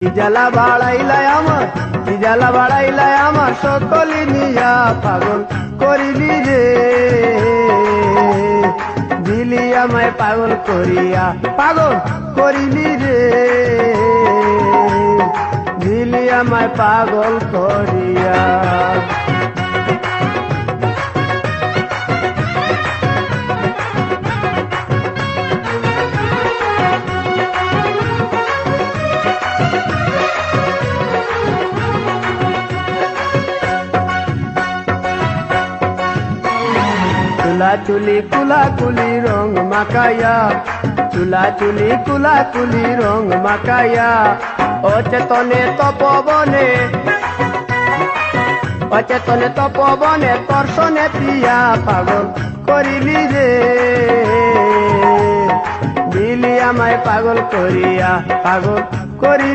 কি জ্বালা বাড়াইলাই আমার জালা বাড়াইলাই আমার সকলে নিয়া পাগল করিলি রে দিলি আমায় পাগল করিয়া পাগল করিলি রে দিলি আমায় পাগল করিয়া চুলা চুলি কুলা কুলি রং মাকায়া চুলা চুলি কুলা কুলি রং মাকায়া অচেতনে তপবনে অচেতনে তপবনে দর্শনে পিয়া পাগল করিলি রে। দিলি আমায় পাগল করিয়া, পাগল করিলি